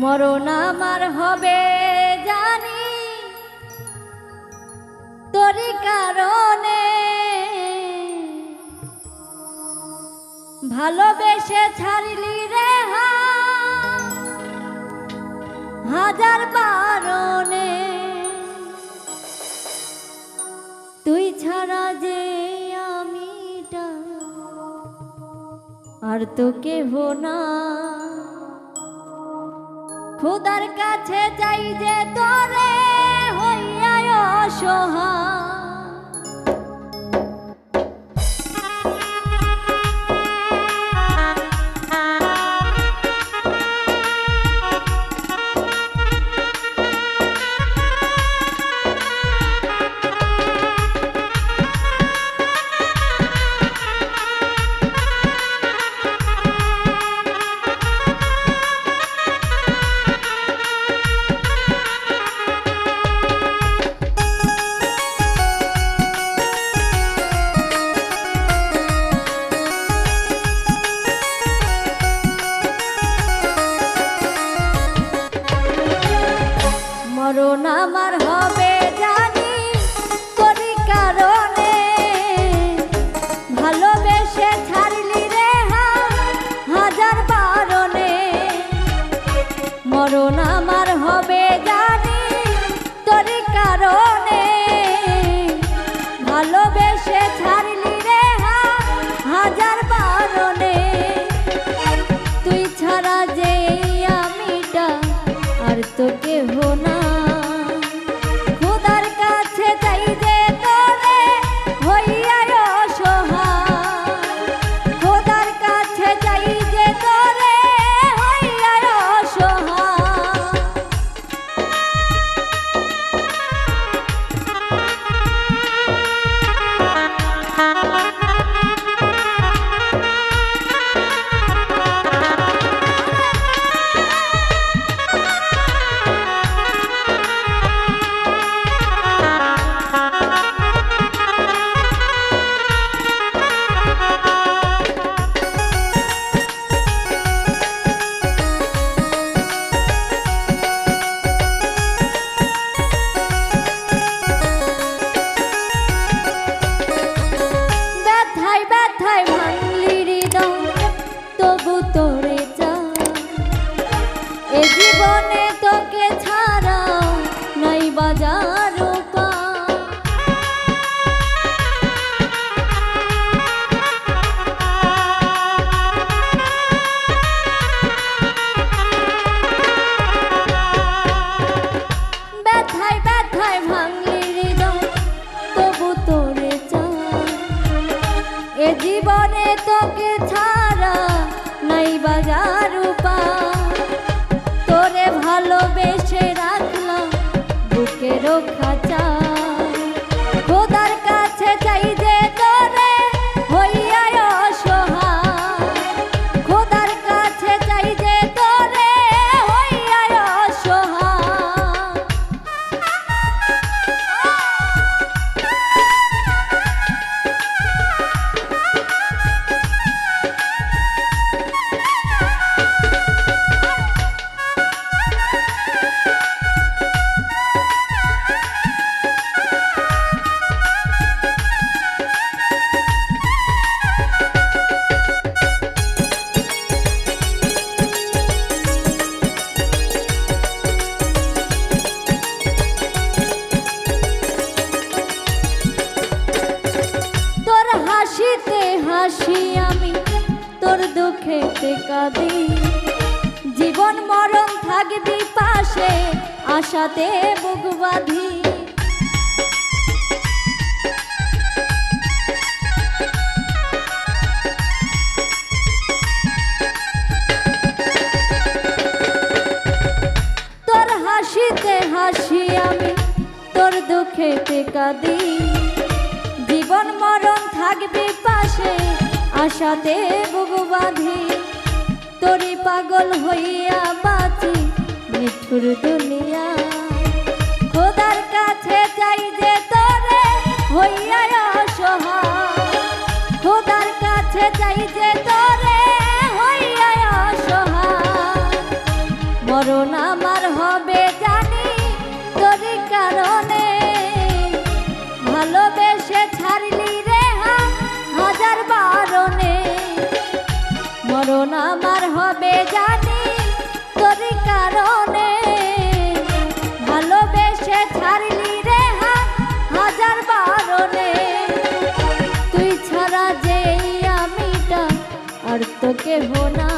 মরণ আমার হবে জানি। তোরই কারণে ভালোবেসে ছাড়লি রে হাজার বারণে তুই ছাড়া যে আমিটা, আর তো কেহ না খুদার কাছে যাই যে তোরে হইয়া অসহায়। মরণ আমার হবে জানি তোরই কারণে। ভালোবেসে ছাড়লি রে হাজার বারণে। মরণ আমার এ জীবনে তোকে ছাড়া নাই বাজার তোরে ভালোবেসে রাখলাম বুকে রক্ষা চাই। খোদার কাছে চাই হাসি আমি তোর দুঃখেতে কাঁদি। জীবন মরণ থাকবি পাশে, আশাতে বুক বাঁধি। তোর হাসিতে হাসি আমি তোর দুঃখেতে কাঁদি। জীবন মরণ থাকবে পাশে আশাতে বুবু বাঁধি। তোরি পাগল হইয়া বাঁচি নিঠুর দুনিয়া। খোদার কাছে চাই যে তোরে হইয়া অসহায়। কাছে চাই যে তোরে হইয়া অসহায়। মরণ আমার হবে জানি তোরই কারণে। ভালোবেসে মরণ আমার হবে জানি, তোর কারণে। ভালোবেসে ছাড়লি রে হাজার বারণে। তুই ছাড়া যে আমিটা আর তো কেহ না